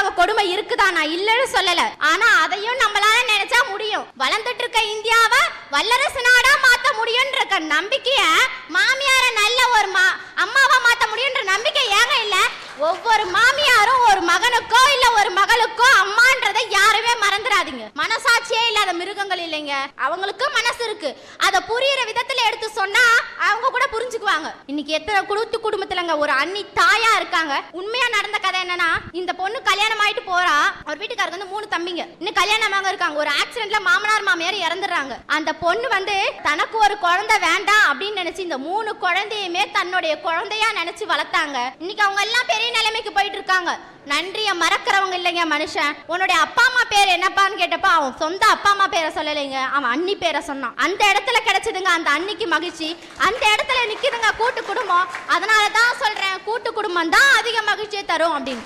மருமக கொடுமை இருக்குதா? நான் இல்லைன்னு சொல்லல. ஆனா அதையும் நம்மளால நினைச்சா முடியும். வளர்ந்துட்டு இருக்க இந்தியாவை வல்லரசு நாடா மாத்த முடியும்ன்ற இருக்க நம்பிக்கைய மாமியார நல்ல ஒரு மா அம்மாவா மாத்த முடியும்ன்ற நம்பிக்கை ஏங்க இல்ல? ஒவ்வொரு மாமியாரும் ஒரு மகனுக்கோ இல்ல ஒரு மகளுக்கோ அம்மான்றதை யாருமே மறந்துடாதீங்க. மனசாட்சியே இல்லாத மிருகங்கள் இல்லைங்க. அவங்களுக்கும் மனசு இருக்கு. அதை புரியுற விதத்துல எடுத்து சொன்னா அவங்க கூட புரிஞ்சு புரிஞ்சுக்குவாங்க இன்னைக்கு எத்தனை குடுத்து குடும்பத்துலங்க ஒரு அண்ணி தாயா இருக்காங்க. உண்மையா நடந்த கதை என்னன்னா இந்த பொண்ணு கல்யாணம் ஆயிட்டு போறா. அவர் வீட்டுக்காரங்க வந்து மூணு தம்பிங்க. இன்னும் கல்யாணமாக இருக்காங்க. ஒரு ஆக்சிடென்ட்ல மாமனார் மாமியார் இறந்துடுறாங்க. அந்த பொண்ணு வந்து தனக்கு ஒரு குழந்தை வேண்டாம் அப்படின்னு நினைச்சு இந்த மூணு குழந்தையுமே தன்னுடைய குழந்தையா நினைச்சு வளர்த்தாங்க. இன்னைக்கு அவங்க எல்லாம் பெரிய நிலைமைக்கு போயிட்டு இருக்காங்க. நன்றிய மறக்கிறவங்க இல்லைங்க மனுஷன். உன்னுடைய அப்பா அம்மா பேர் என்னப்பான்னு கேட்டப்ப அவன் சொந்த அப்பா அம்மா பேரை சொல்லலைங்க. அவன் அண்ணி பேரை சொன்னான். அந்த இடத்துல கிடைச்சதுங்க அந்த அன்னிக்கு மகிழ்ச்சி. அந்த இடத்துல பாருங்க கூட்டு குடும்பம். அதனால தான் சொல்றேன் கூட்டு குடும்பம் தான் அதிக மகிழ்ச்சியை தரும் அப்படின்னு.